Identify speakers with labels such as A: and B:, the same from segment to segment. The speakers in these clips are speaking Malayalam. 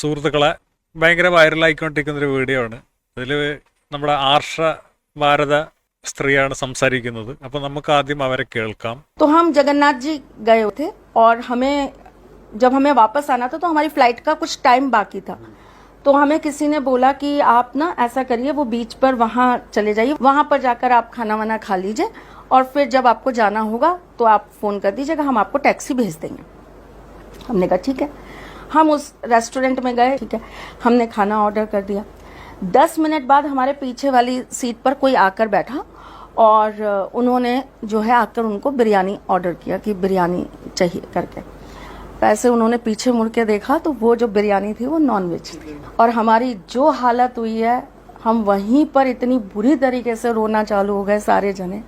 A: സുഹൃത്തുക്കളെ ഭയങ്കര വൈറലായിക്കൊണ്ടിരിക്കുന്ന ഒരു വീഡിയോ ആണ് അതിൽ നമ്മുടെ ആർഷ ഭാരത സ്ത്രീയാണ് സംസാരിക്കുന്നത് അപ്പോൾ നമുക്ക് ആദ്യം അവരെ കേൾക്കാം
B: तो हम जगन्नाथ जी गए थे और हमें जब हमें वापस आना था तो हमारी फ्लाइट का कुछ टाइम बाकी था तो हमें किसी ने बोला कि आप ना ऐसा करिए वो बीच पर वहाँ चले जाइए वहाँ पर जाकर आप खाना वाना खा लीजिए और फिर जब आपको जाना होगा तो आप फोन कर दीजिएगा हम आपको टैक्सी भेज देंगे हमने कहा ठीक है हम उस रेस्टोरेंट में गए, ठीक है? हमने खाना ऑर्डर कर दिया। दस मिनट बाद हमारे पीछे वाली सीट पर कोई आकर बैठा और उन्होंने जो है आकर उनको बिरयानी ऑर्डर किया कि बिरयानी चाहिए करके। वैसे उन्होंने पीछे मुड़ के देखा तो वो जो बिरयानी थी वो नॉन वेज थी। और हमारी जो हालत हुई है, हम वहीं पर इतनी बुरी तरीके से रोना चालू हो गए सारे जने।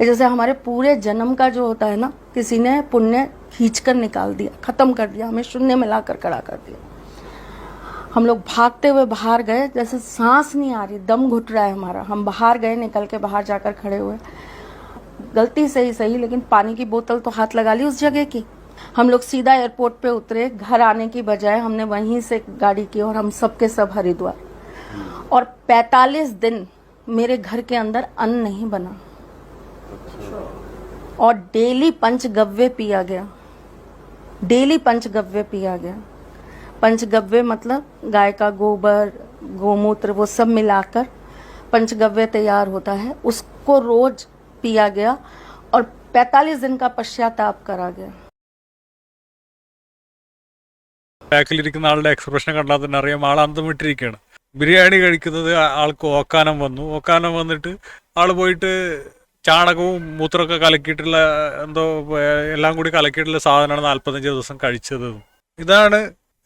B: जैसे हमारे पूरे जन्म का जो होता है ना, किसी ने पुण्य खींच कर निकाल दिया खत्म कर दिया हमें शून्य में ला कर खड़ा कर दिया। हम लोग भागते हुए बाहर गए जैसे सांस नहीं आ रही दम घुट रहा है हमारा। हम बाहर गए निकल के बाहर जाकर खड़े हुए। गलती से ही सही लेकिन पानी की बोतल तो हाथ लगा ली उस जगह की। हम लोग सीधा एयरपोर्ट पे उतरे घर आने की बजाय हमने वहीं से गाड़ी की और हम सबके सब हरिद्वार। और 45 दिन मेरे घर के अंदर अन्न नहीं बना। और डेली पंचगव्य पिया गया। डेली पंचगव्य पिया गया पंचगव्य मतलब गाय का गोबर गोमूत्र वो सब मिलाकर पंचगव्य तैयार होता है उसको रोज पिया गया और 45 दिन का पश्चाताप करा गया
A: ബാക്കിലിരിക്കുന്ന ആളുടെ എക്സ്പ്രഷൻ കണ്ടാൽ തന്നെ അറിയാം ആൾ അന്തം വിട്ടിരിക്കുകയാണ് ബിരിയാണി കഴിക്കുന്നത് ആ- ആൾക്ക് ഓക്കാനം വന്നു ഓക്കാനം വന്നിട്ട് ആൾ പോയിട്ട് ചാണകവും മൂത്രമൊക്കെ കലക്കിയിട്ടുള്ള എന്തോ എല്ലാം കൂടി കലക്കിയിട്ടുള്ള സാധനമാണ് നാൽപ്പത്തഞ്ച് ദിവസം കഴിച്ചത്. ഇതാണ്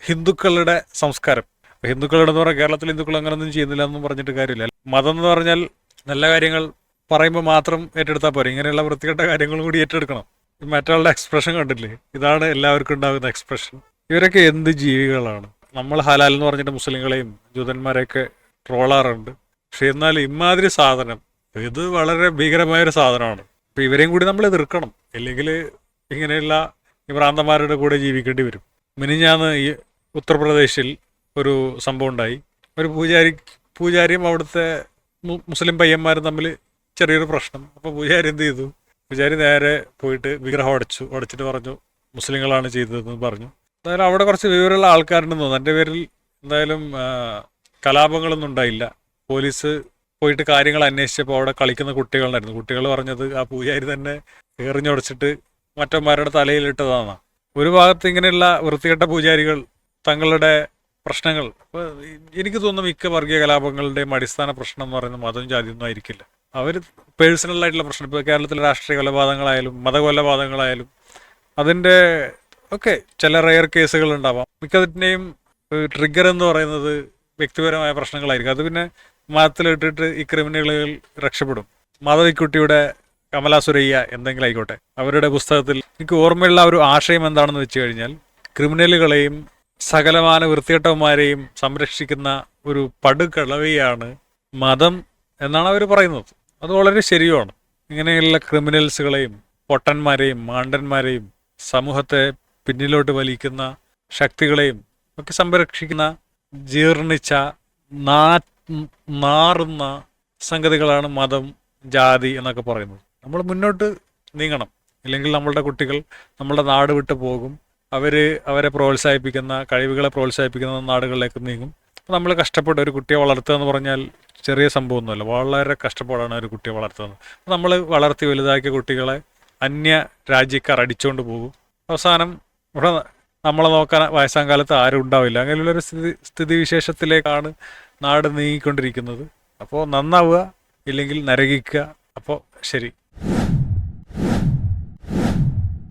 A: ഹിന്ദുക്കളുടെ സംസ്കാരം. ഹിന്ദുക്കളുടെ എന്ന് പറഞ്ഞാൽ കേരളത്തിൽ ഹിന്ദുക്കൾ അങ്ങനെയൊന്നും ചെയ്യുന്നില്ല എന്നും പറഞ്ഞിട്ട് കാര്യമില്ല. മതം എന്ന് പറഞ്ഞാൽ നല്ല കാര്യങ്ങൾ പറയുമ്പോൾ മാത്രം ഏറ്റെടുത്താൽ പോരെ. ഇങ്ങനെയുള്ള വൃത്തികെട്ട കാര്യങ്ങളും കൂടി ഏറ്റെടുക്കണം. ഈ മറ്റുള്ള എക്സ്പ്രഷൻ കണ്ടില്ലേ? ഇതാണ് എല്ലാവർക്കും ഉണ്ടാകുന്ന എക്സ്പ്രഷൻ ഇവരൊക്കെ എന്ത് ജീവികളാണ്? നമ്മൾ ഹലാൽ എന്ന് പറഞ്ഞിട്ട് മുസ്ലിങ്ങളെയും ജൂതന്മാരെയൊക്കെ ട്രോളാറുണ്ട്. പക്ഷെ എന്നാൽ ഇമാതിരി സാധനം ഇത് വളരെ ഭീകരമായ ഒരു സാധനമാണ്. അപ്പൊ ഇവരെയും കൂടി നമ്മൾ എതിർക്കണം. ഇല്ലെങ്കിൽ ഇങ്ങനെയുള്ള ഈ ഭ്രാന്തന്മാരുടെ കൂടെ ജീവിക്കേണ്ടി വരും. മിനിഞ്ഞാന്ന് ഈ ഉത്തർപ്രദേശിൽ ഒരു സംഭവം ഉണ്ടായി. ഒരു പൂജാരി പൂജാരിയും അവിടുത്തെ മുസ്ലിം പയ്യന്മാരും തമ്മിൽ ചെറിയൊരു പ്രശ്നം. അപ്പോൾ പൂജാരി എന്ത് ചെയ്തു? പൂജാരി നേരെ പോയിട്ട് വിഗ്രഹം അടച്ചു. അടച്ചിട്ട് പറഞ്ഞു മുസ്ലിങ്ങളാണ് ചെയ്തതെന്ന് പറഞ്ഞു. എന്തായാലും അവിടെ കുറച്ച് വിവരമുള്ള ആൾക്കാരുണ്ടെന്ന് തോന്നുന്നു. എന്റെ പേരിൽ എന്തായാലും കലാപങ്ങളൊന്നും ഉണ്ടായില്ല. പോലീസ് പോയിട്ട് കാര്യങ്ങൾ അന്വേഷിച്ചപ്പോൾ അവിടെ കളിക്കുന്ന കുട്ടികളുണ്ടായിരുന്നു. കുട്ടികൾ പറഞ്ഞത് ആ പൂജാരി തന്നെ എറിഞ്ഞുടച്ചിട്ട് മറ്റന്മാരുടെ തലയിലിട്ടതാണ് ഒരു ഭാഗത്ത് ഇങ്ങനെയുള്ള വൃത്തികെട്ട പൂജാരികൾ തങ്ങളുടെ പ്രശ്നങ്ങൾ എനിക്ക് തോന്നുന്നു മിക്ക വർഗീയ കലാപങ്ങളുടെയും അടിസ്ഥാന പ്രശ്നം എന്ന് പറയുന്നത് മതവും ജാതിയൊന്നും ആയിരിക്കില്ല. അവർ പേഴ്സണൽ ആയിട്ടുള്ള പ്രശ്നം. ഇപ്പോൾ കേരളത്തിലെ രാഷ്ട്രീയ കൊലപാതകങ്ങളായാലും മതകൊലപാതകങ്ങളായാലും അതിന്റെ ഒക്കെ ചില റെയർ കേസുകൾ ഉണ്ടാവാം. മിക്കതിന്റെയും ട്രിഗർ എന്ന് പറയുന്നത് വ്യക്തിപരമായ പ്രശ്നങ്ങളായിരിക്കും. അത് പിന്നെ മതത്തിലിട്ടിട്ട് ഈ ക്രിമിനലുകൾ രക്ഷപ്പെടും. മാധവിക്കുട്ടിയുടെ കമലാസുരയ്യ എന്തെങ്കിലും ആയിക്കോട്ടെ. അവരുടെ പുസ്തകത്തിൽ എനിക്ക് ഓർമ്മയുള്ള ഒരു ആശയം എന്താണെന്ന് വെച്ച് കഴിഞ്ഞാൽ ക്രിമിനലുകളെയും സകലമാന വൃത്തികെട്ടവന്മാരെയും സംരക്ഷിക്കുന്ന ഒരു പടുകളവയാണ് മതം എന്നാണ് അവർ പറയുന്നത്. അത് വളരെ ശരിയാണ്. ഇങ്ങനെയുള്ള ക്രിമിനൽസുകളെയും പൊട്ടന്മാരെയും മാണ്ടന്മാരെയും സമൂഹത്തെ പിന്നിലോട്ട് വലിക്കുന്ന ശക്തികളെയും ഒക്കെ സംരക്ഷിക്കുന്ന ജീർണിച്ച നാറുന്ന സംഗതികളാണ് മതം ജാതി എന്നൊക്കെ പറയുന്നത്. നമ്മൾ മുന്നോട്ട് നീങ്ങണം. ഇല്ലെങ്കിൽ നമ്മളുടെ കുട്ടികൾ നമ്മളുടെ നാട് വിട്ട് പോകും. അവർ അവരെ പ്രോത്സാഹിപ്പിക്കുന്ന കഴിവുകളെ പ്രോത്സാഹിപ്പിക്കുന്ന നാടുകളിലേക്ക് നീങ്ങും. നമ്മൾ കഷ്ടപ്പെട്ട് ഒരു കുട്ടിയെ വളർത്തുക എന്ന് പറഞ്ഞാൽ ചെറിയ സംഭവമൊന്നുമല്ല. വളരെ കഷ്ടപ്പാടാണ് ഒരു കുട്ടിയെ വളർത്തുന്നത്. നമ്മൾ വളർത്തി വലുതാക്കിയ കുട്ടികളെ അന്യ രാജ്യക്കാർ അടിച്ചുകൊണ്ട് പോകും. അവസാനം ഇവിടെ നമ്മളെ നോക്കാൻ വയസ്സാം കാലത്ത് ആരും ഉണ്ടാവില്ല. അങ്ങനെയുള്ളൊരു സ്ഥിതി സ്ഥിതിവിശേഷത്തിലേക്കാണ് നാട് നീങ്ങിക്കൊണ്ടിരിക്കുന്നത്. അപ്പോൾ നന്നാവുക ഇല്ലെങ്കിൽ നരകിക്കുക. അപ്പോൾ ശരി.